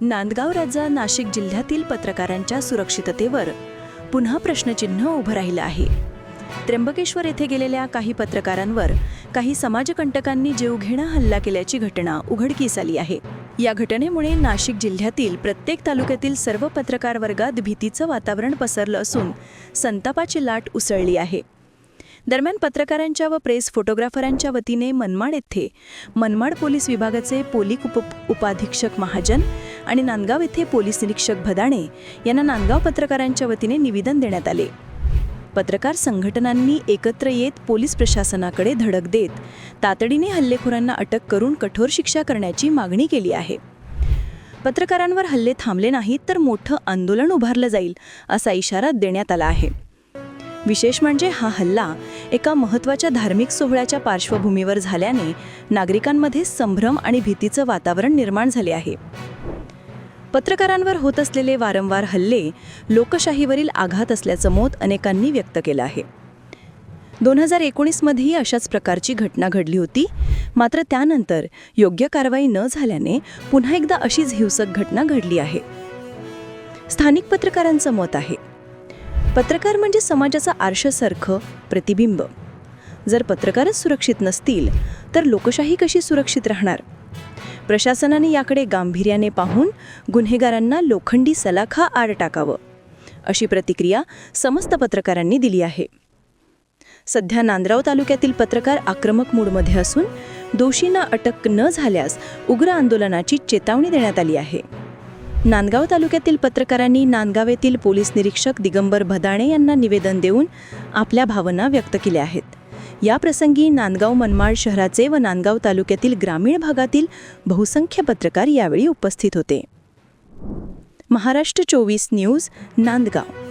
नांदगाव राजा नाशिक जिल्ह्यातील पत्रकारांच्या सुरक्षिततेवर पुन्हा प्रश्नचिन्ह उभं राहिलं आहे. त्र्यंबकेश्वर येथे गेलेल्या काही पत्रकारांवर काही समाजकंटकांनी जीवघेणा हल्ला केल्याची घटना उघडकीस आली आहे. या घटनेमुळे नाशिक जिल्ह्यातील प्रत्येक तालुक्यातील सर्व पत्रकार वर्गात भीतीचं वातावरण पसरलं असून संतापाची लाट उसळली आहे. दरम्यान पत्रकारांच्या व प्रेस फोटोग्राफरांच्या वतीने मनमाड येथे मनमाड पोलीस विभागाचे पोलिक उप उपाधीक्षक महाजन आणि नांदगाव येथे पोलीस निरीक्षक भदाणे यांना नांदगाव पत्रकारांच्या वतीने निवेदन देण्यात आले. पत्रकार संघटनांनी एकत्र येत पोलीस प्रशासनाकडे धडक देत तातडीने हल्लेखोरांना अटक करून कठोर शिक्षा करण्याची मागणी केली आहे. पत्रकारांवर हल्ले थांबले नाहीत तर मोठं आंदोलन उभारलं जाईल असा इशारा देण्यात आला आहे. विशेष म्हणजे हा हल्ला एका महत्त्वाच्या धार्मिक सोहळ्याच्या पार्श्वभूमीवर झाल्याने नागरिकांमध्ये संभ्रम आणि भीतीचं वातावरण निर्माण झाले आहे. पत्रकारांवर होत असलेले वारंवार हल्ले लोकशाहीवरील आघात असल्याचं मत अनेकांनी व्यक्त केलं आहे. दोन हजार एकोणीसमध्येही अशाच प्रकारची घटना घडली होती. मात्र त्यानंतर योग्य कारवाई न झाल्याने पुन्हा एकदा अशीच हिंसक घटना घडली आहे. स्थानिक पत्रकारांचं मत आहे. पत्रकार म्हणजे समाजाचं आरशासारखं प्रतिबिंब. जर पत्रकारच सुरक्षित नसतील तर लोकशाही कशी सुरक्षित राहणार? प्रशासनाने याकडे गांभीर्याने पाहून गुन्हेगारांना लोखंडी सलाखा आड टाकावं अशी प्रतिक्रिया समस्त पत्रकारांनी दिली आहे. सध्या नांदगाव तालुक्यातील पत्रकार आक्रमक मूडमध्ये असून दोषींना अटक न झाल्यास उग्र आंदोलनाची चेतावणी देण्यात आली आहे. नांदगाव तालुक्यातील पत्रकारांनी नांदगाव येथील पोलीस निरीक्षक दिगंबर भदाणे यांना निवेदन देऊन आपल्या भावना व्यक्त केल्या आहेत. या प्रसंगी नांदगाव मनमाड शहराचे व नांदगाव तालुक्यातील ग्रामीण भागातील बहुसंख्य पत्रकार यावेळी उपस्थित होते. महाराष्ट्र चोवीस न्यूज नांदगाव.